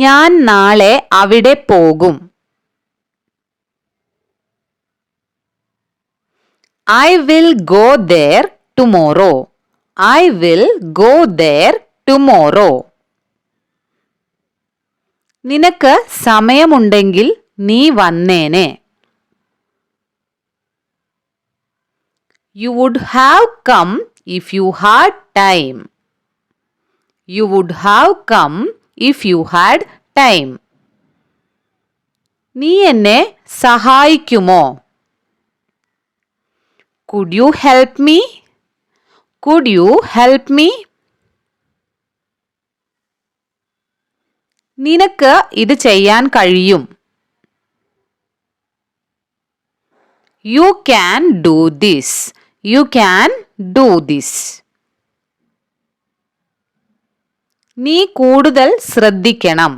ഞാൻ നാളെ അവിടെ പോകും. I will go there tomorrow I will go there tomorrow നിനക്ക് സമയമുണ്ടെങ്കിൽ നീ വന്നേനെ. You would have come if you had time you would have come if you had time നീ എന്നെ സഹായിക്കുമോ? Could you help me could you help me നിനക്ക് ഇത് ചെയ്യാൻ കഴിയും. You can do this you can do this നീ കൂടുതൽ ശ്രദ്ധിക്കണം.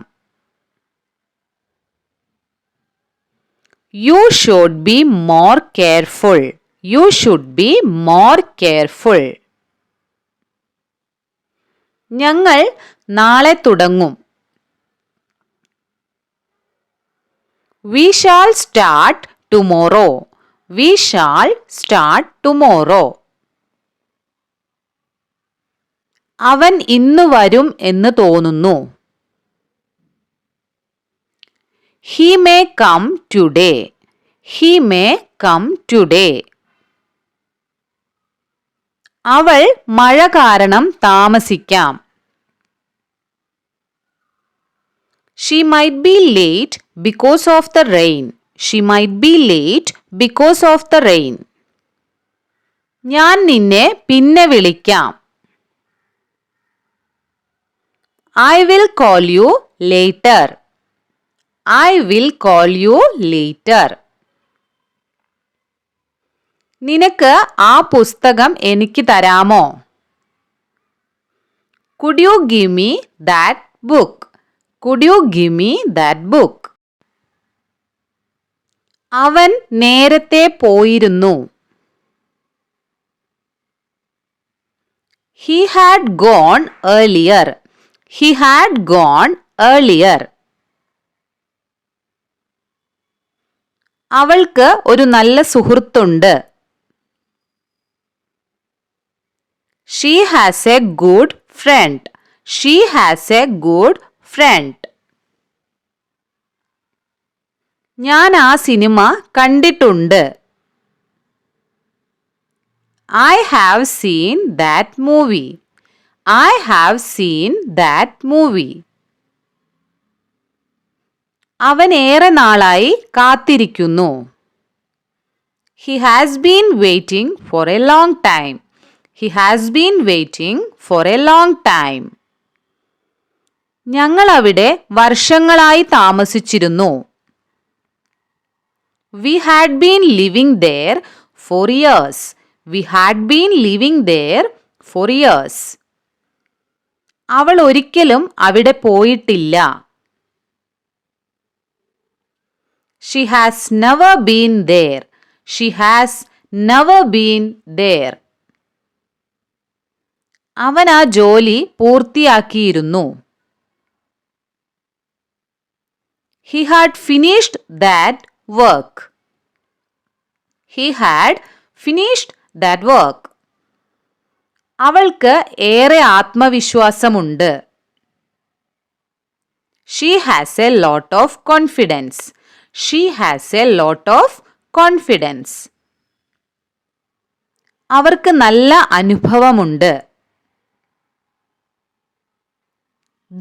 You should be more careful you should be more careful ഞങ്ങൾ നാളെ തുടങ്ങും. We shall start tomorrow we shall start tomorrow അവൻ ഇന്ന് വരും എന്ന് തോന്നുന്നു. He may come today he may come today അവൾ മഴ കാരണം താമസിക്കാം. She might be late because of the rain she might be late because of the rain ഞാൻ നിന്നെ പിന്നെ വിളിക്കാം. I will call you later I will call you later നിനക്ക് ആ പുസ്തകം എനിക്ക് തരാമോ? Could you give me that book could you give me that book അവൻ നേരത്തെ പോയിരുന്നു. He had gone earlier he had gone earlier അവൾക്ക് ഒരു നല്ല സുഹൃത്തുണ്ട്. She has a good friend she has a good friend ഞാൻ ആ സിനിമ കണ്ടിട്ടുണ്ട്. I have seen that movie I have seen that movie അവൻ ഏറെ നാളായി കാത്തിരിക്കുന്നു. He has been waiting for a long time he has been waiting for a long time ഞങ്ങൾ അവിടെ വർഷങ്ങളായി താമസിച്ചിരുന്നു. We had been living there for years we had been living there for years അവൾ ഒരിക്കലും അവിടെ പോയിട്ടില്ല. She has never been there she has never been there അവൻ ആ ജോലി പൂർത്തിയാക്കിയിരുന്നു. He had finished that work he had finished that work അവൾക്ക് ഏറെ ആത്മവിശ്വാസമുണ്ട്. She has a lot of confidence she has a lot of confidence അവർക്ക് നല്ല അനുഭവമുണ്ട്.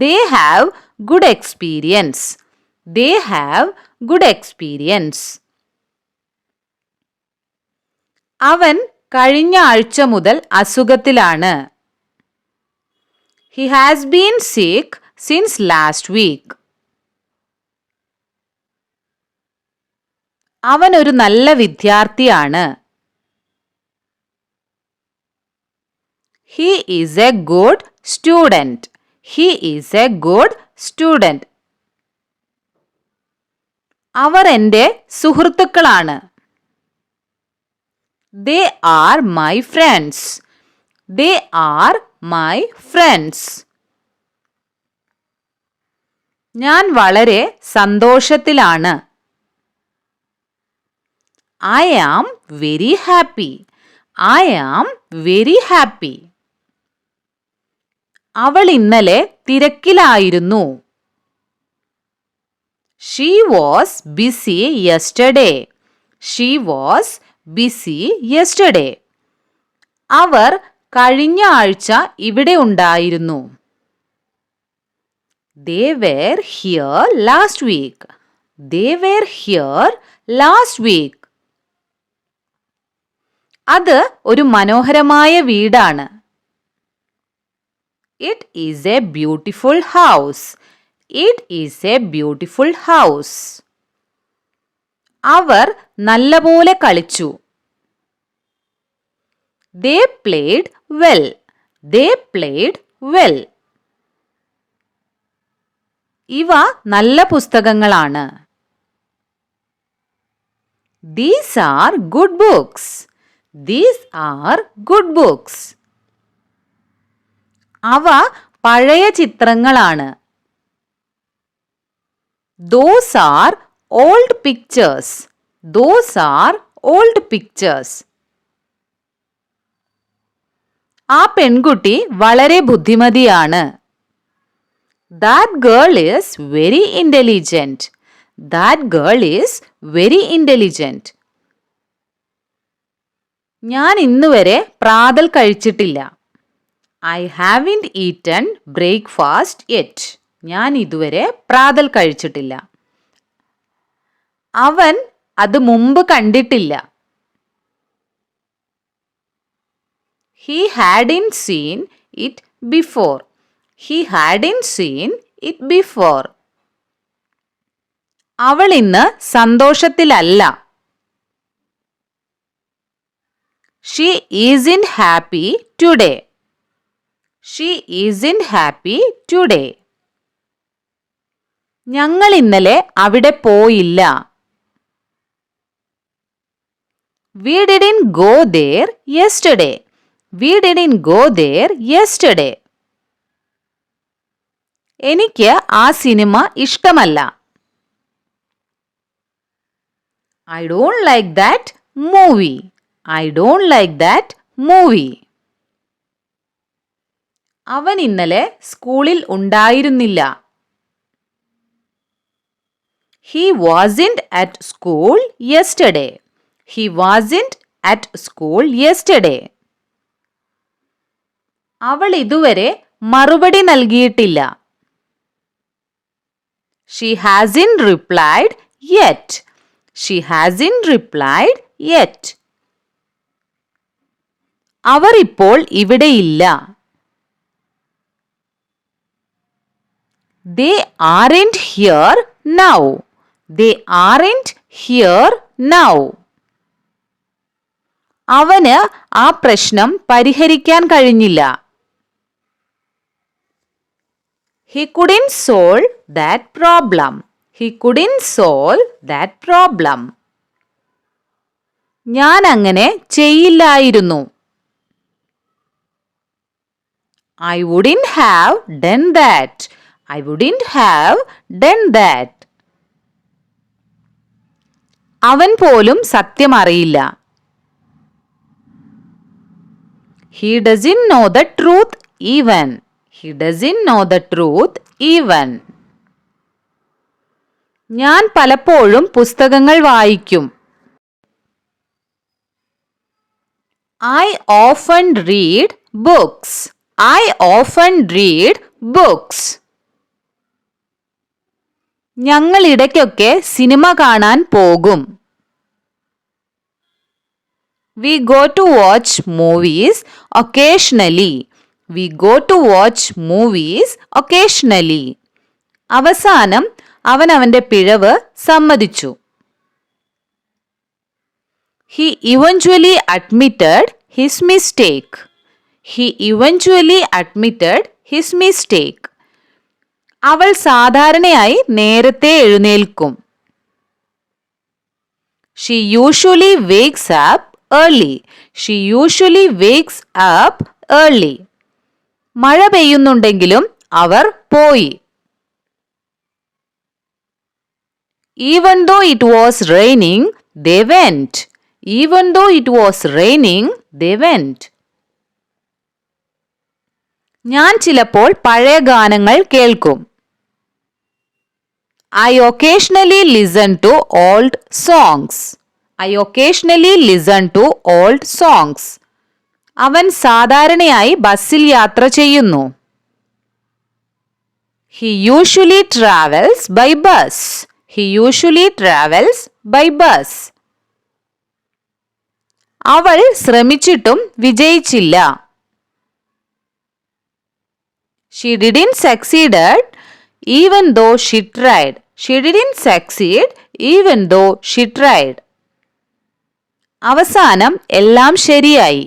They have good experience they have good experience അവൻ കഴിഞ്ഞ ആഴ്ച മുതൽ അസുഖത്തിലാണ്. He has been sick since last week അവൻ ഒരു നല്ല വിദ്യാർത്ഥിയാണ്. He is a good student he is a good student അവർ എന്റെ സുഹൃത്തുക്കളാണ്. They are my friends they are my friends ഞാൻ വളരെ സന്തോഷത്തിലാണ്. I am very happy I am very happy അവൾ ഇന്നലെ തിരക്കിലായിരുന്നു. She was busy yesterday she was busy yesterday. അവർ കഴിഞ്ഞ ആഴ്ച ഇവിടെ ഉണ്ടായിരുന്നു. They here last week they were here last week അത് ഒരു മനോഹരമായ വീടാണ്. It is a beautiful house it is a beautiful house അവർ നല്ലപോലെ കളിച്ചു. They played well they played well ഇവ നല്ല പുസ്തകങ്ങളാണ്. These are good books these are good books അവ പഴയ ചിത്രങ്ങളാണ്. Those are old pictures those are old pictures ആ പെൺകുട്ടി വളരെ ബുദ്ധിമതിയാണ്. That girl is very intelligent that girl is very intelligent ഞാൻ ഇന്നുവരെ പ്രാതൽ കഴിച്ചിട്ടില്ല. I haven't eaten breakfast yet ഞാൻ ഇതുവരെ പ്രാതൽ കഴിച്ചിട്ടില്ല. അവൻ അത് മുമ്പ് കണ്ടിട്ടില്ല. He hadn't seen it before he hadn't seen it before അവൾ ഇന്ന് സന്തോഷത്തിലല്ല. She isn't happy today she isn't happy today ഞങ്ങൾ ഇന്നലെ അവിടെ പോയില്ല. We didn't go there yesterday we didn't go there yesterday എനിക്ക് ആ സിനിമ ഇഷ്ടമല്ല. I don't like that movie I don't like that movie അവൻ ഇന്നലെ സ്കൂളിൽ ഉണ്ടായിരുന്നില്ല. He wasn't at school yesterday he wasn't at school yesterday അവൾ ഇതുവരെ മറുപടി നൽകിയിട്ടില്ല. She hasn't replied yet she hasn't replied yet അവർ ഇപ്പോൾ ഇവിടെയില്ല they aren't here now they aren't here now അവന് ആ പ്രശ്നം പരിഹരിക്കാൻ കഴിഞ്ഞില്ല. He couldn't solve that problem he couldn't solve that problem ഞാൻ അങ്ങനെ ചെയ്യില്ലായിരുന്നു. I wouldn't have done that I wouldn't have done that അവൻ പോലും സത്യം അറിയില്ല. He doesn't know the truth even he doesn't know the truth even ഞാൻ പലപ്പോഴും പുസ്തകങ്ങൾ വായിക്കും. I often read books I often read books ഞങ്ങൾ ഇടയ്ക്കൊക്കെ സിനിമ കാണാൻ പോകും. We go to watch movies occasionally we go to watch movies occasionally അവസാനം അവൻ അവന്റെ പിഴവ് സമ്മതിച്ചു. He eventually admitted his mistake he eventually admitted his mistake അവൾ സാധാരണയായി നേരത്തെ എഴുന്നേൽക്കും. She usually wakes up early She usually wakes up early മഴ പെയ്യുന്നുണ്ടെങ്കിലും അവർ പോയി. Even though it was raining they went even though it was raining they went ഞാൻ ചിലപ്പോൾ പഴയ ഗാനങ്ങൾ കേൾക്കും. I occasionally listen to old songs I occasionally listen to old songs അവൻ സാധാരണയായി ബസ്സിൽ യാത്ര ചെയ്യുന്നു. He usually travels by bus he usually travels by bus അവൾ ശ്രമിച്ചിട്ടും വിജയിച്ചില്ല. She didn't succeeded even though she tried she didn't succeed even though she tried അവസാനം എല്ലാം ശരിയായി.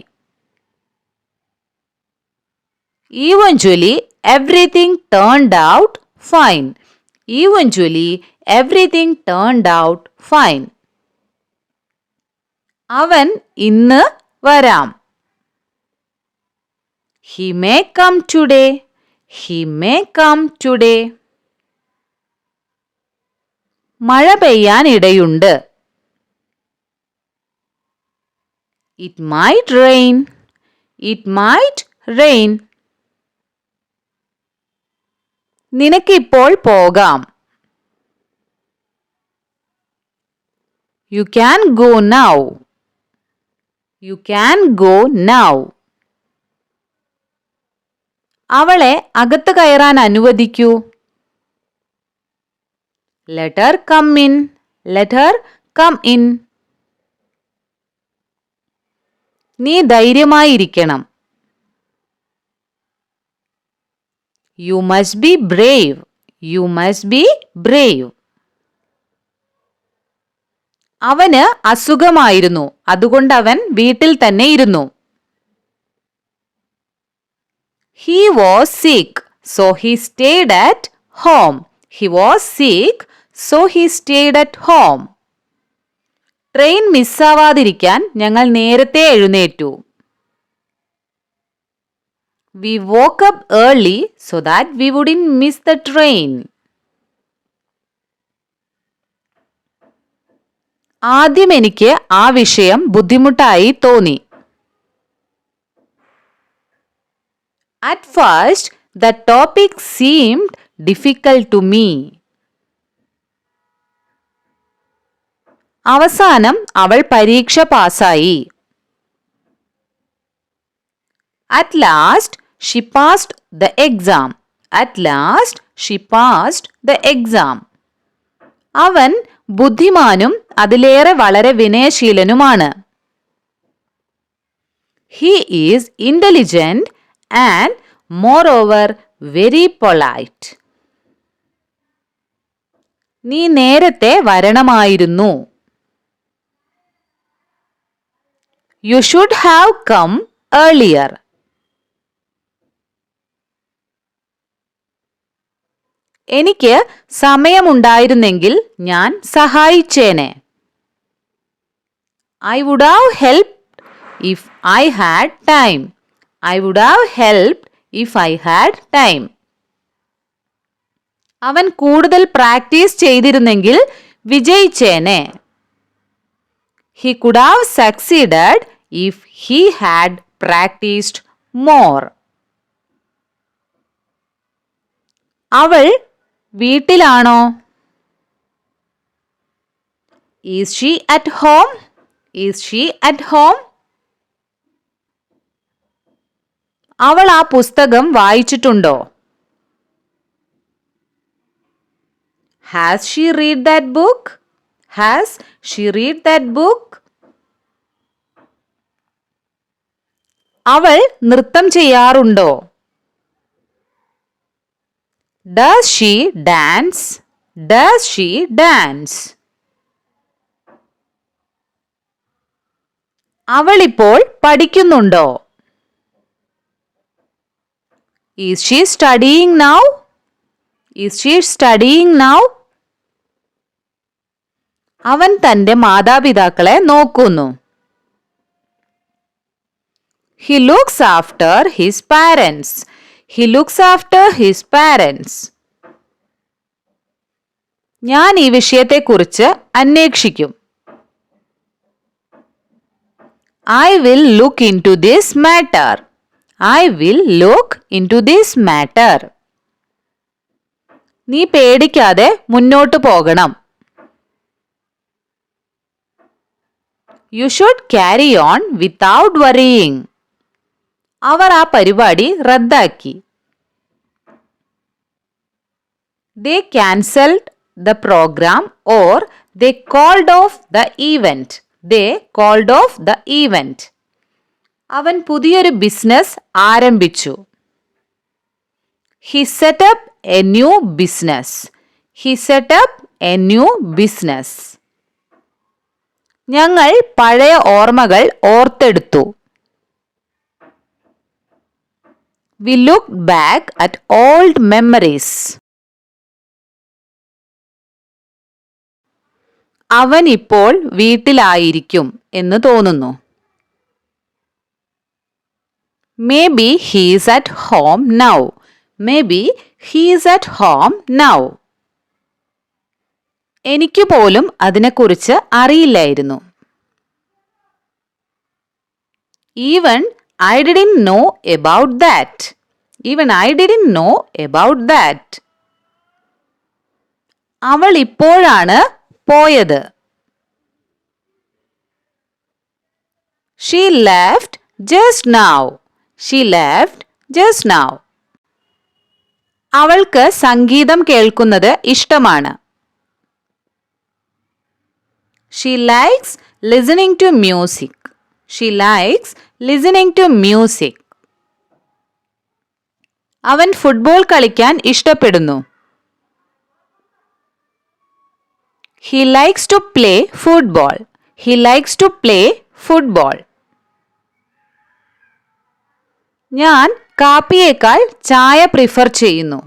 Eventually everything turned out fine eventually everything turned out fine അവൻ ഇന്ന് വരാം. He may come today he may come today മഴ പെയ്യാൻ ഇടയുണ്ട് it might rain it might rain നിനക്കിപ്പോൾ പോകാം. You can go now you can go now അവളെ അകത്ത് കയറാൻ അനുവദിക്കൂ. Let her come in let her come in നീ ധൈര്യമായിരിക്കണം. You must be brave you must be brave അവന് അസുഖമായിരുന്നു. അതുകൊണ്ട് അവൻ വീട്ടിൽ തന്നെ ഇരുന്നു. He was sick so he stayed at home he was sick so he stayed at home train മിസ്സാവാതിരിക്കാൻ ഞങ്ങൾ നേരത്തെ എഴുന്നേറ്റു. We woke up early so that we wouldn't miss the train ആദ്യം എനിക്ക് ആ വിഷയം ബുദ്ധിമുട്ടായി തോന്നി. At first the topic seemed difficult to me അവസാനം അവൾ പരീക്ഷ പാസായി at last she passed the exam at last she passed the exam അവൻ ബുദ്ധിമാനും അതിലേറെ വളരെ വിനയശീലനുമാണ്. He is intelligent and moreover very polite നീ നേരത്തെ വരണമായിരുന്നു. You should have come earlier. എനിക്ക് സമയമുണ്ടായിരുന്നെങ്കിൽ ഞാൻ സഹായിച്ചേനെ. I would have help if I had time I would have help if I had time അവൻ കൂടുതൽ പ്രാക്ടീസ് ചെയ്തിരുന്നെങ്കിൽ വിജയിച്ചേനെ. He could have succeeded if he had practised more അവൾ വീട്ടിലാണോ? Is she at home is she at home അവൾ ആ പുസ്തകം വായിച്ചിട്ടുണ്ടോ? Has she read that book has she read that book അവൾ നൃത്തം ചെയ്യാറുണ്ടോ? Does she dance does she dance അവളിപ്പോൾ പഠിക്കുന്നുണ്ടോ? Is she studying now is she studying now അവൻ തന്റെ മാതാപിതാക്കളെ നോക്കുന്നു. He looks after his parents he looks after his parents ഞാൻ ഈ വിഷയത്തെക്കുറിച്ച് അന്വേഷിക്കും. I will look into this matter I will look into this matter നീ പേടിക്കാതെ മുന്നോട്ട് പോകണം. You should carry on without worrying അവർ ആ പരിപാടി റദ്ദാക്കി. They cancelled the programme or they called off the event they called off the event അവൻ പുതിയൊരു business ആരംഭിച്ചു. He set up a new business he set up a new business ഞങ്ങൾ പഴയ ഓർമ്മകൾ ഓർത്തെടുത്തു. We look back at old memories അവൻ ഇപ്പോൾ വീട്ടിലായിരിക്കും എന്ന് തോന്നുന്നു. Maybe he's at home now maybe he's at home now എനിക്ക് പോലും അതിനെക്കുറിച്ച് അറിയില്ലായിരുന്നു. Even I didn't know about that even I didn't know about that അവൾ ഇപ്പോഴാണ് പോയത്. She left just now she left just now അവൾക്ക് സംഗീതം കേൾക്കുന്നത് ഇഷ്ടമാണ്. She likes listening to music she likes listening to music അവൻ ഫുട്ബോൾ കളിക്കാൻ ഇഷ്ടപ്പെടുന്നു. He likes to play football he likes to play football ഞാൻ കാപ്പിയേക്കാൾ ചായ പ്രിഫർ ചെയ്യുന്നു.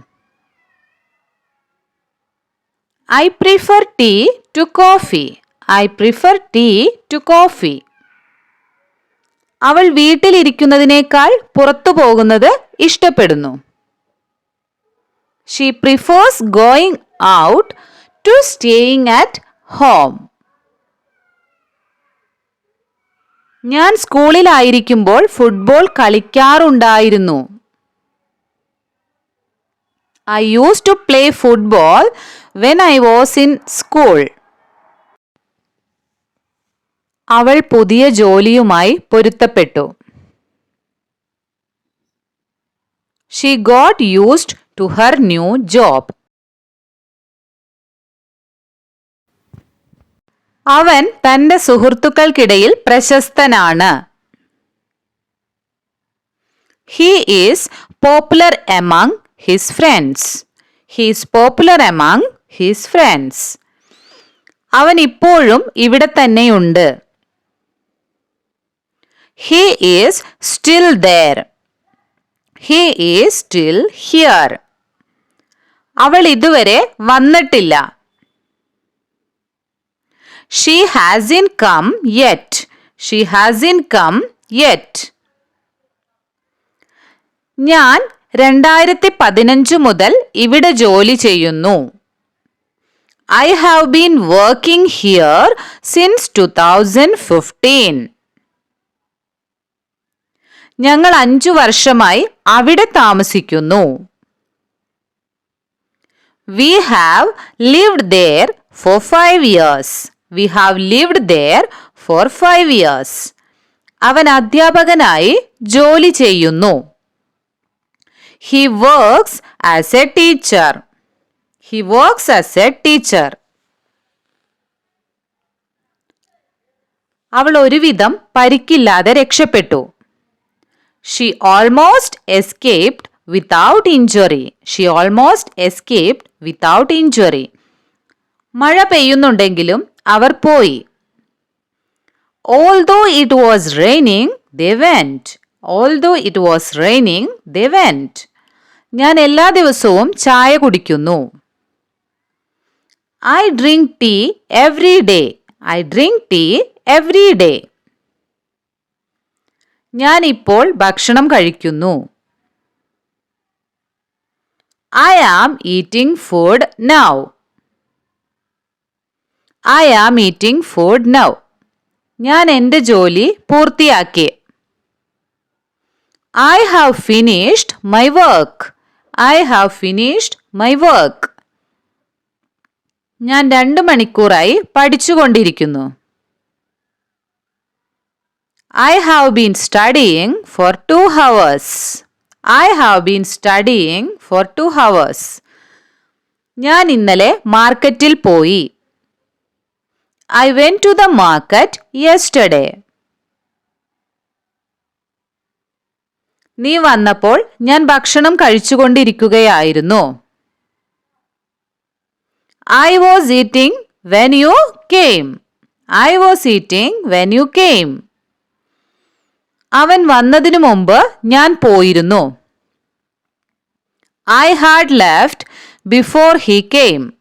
I prefer tea to coffee I prefer tea to coffee. അവൾ വീട്ടിലിരിക്കുന്നതിനേക്കാൾ പുറത്തു പോകുന്നത് ഇഷ്ടപ്പെടുന്നു. She prefers going out to staying at home ഞാൻ സ്കൂളിലായിരിക്കുമ്പോൾ football കളിക്കാറുണ്ടായിരുന്നു. I use to play football when I was in school അവൾ പുതിയ ജോലിയുമായി പൊരുത്തപ്പെട്ടു. She got used to her new job അവൻ തന്റെ സുഹൃത്തുക്കൾക്കിടയിൽ പ്രശസ്തനാണ്. He is popular among his friends he's popular among his friends അവൻ ഇപ്പോഴും ഇവിടെ തന്നെയുണ്ട്. He is still there he is still here അവൾ ഇതുവരെ വന്നിട്ടില്ല. She hasn't come yet she hasn't come yet ഞാൻ രണ്ടായിരത്തി പതിനഞ്ച് മുതൽ ഇവിടെ ജോലി ചെയ്യുന്നു. I have been working here since two thousand fifteen ഞങ്ങൾ അഞ്ചു വർഷമായി അവിടെ താമസിക്കുന്നു. We have lived there for five years we have lived there for five years അവൻ അധ്യാപകനായി ജോലി ചെയ്യുന്നു. He works as a teacher he works as a teacher അവൾ ഒരുവിധം പരിക്കില്ലാതെ രക്ഷപ്പെട്ടു. She almost escaped without injury she almost escaped without injury മഴ പെയ്യുന്നുണ്ടെങ്കിലും അവർ പോയി. Although it was raining they went although it was raining they went ഞാൻ എല്ലാ ദിവസവും ചായ കുടിക്കുന്നു. I drink tea every day I drink tea every day ഞാൻ ഇപ്പോൾ ഭക്ഷണം കഴിക്കുന്നു. I am eating food now I am eating food now ഞാൻ എന്റെ ജോലി പൂർത്തിയാക്കി. I have finished my work I have finished my work ഞാൻ രണ്ട് മണിക്കൂറായി പഠിച്ചുകൊണ്ടിരിക്കുന്നു. I have been studying for two hours I have been studying for two hours ഞാൻ ഇന്നലെ മാർക്കറ്റിൽ പോയി. I went to the market yesterday നീ വന്നപ്പോൾ ഞാൻ ഭക്ഷണം കഴിച്ചുകൊണ്ടിരിക്കുകയായിരുന്നു. I was eating when you came I was eating when you came അവൻ വന്നതിനു മുമ്പ് ഞാൻ പോയിരുന്നു. I had left before he came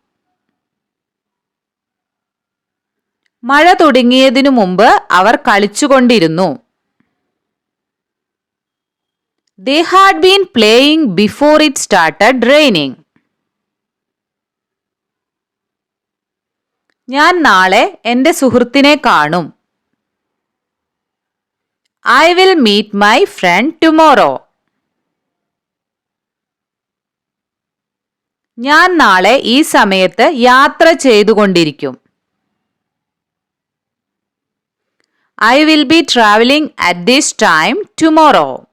മഴ തുടങ്ങിയതിനു മുമ്പ് അവർ കളിച്ചുകൊണ്ടിരുന്നു. They had been playing before it started raining ഞാൻ നാളെ എന്റെ സുഹൃത്തിനെ കാണും. I will meet my friend tomorrow ഞാൻ നാളെ ഈ സമയത്ത് യാത്ര ചെയ്തുകൊണ്ടിരിക്കും. I will be travelling at this time tomorrow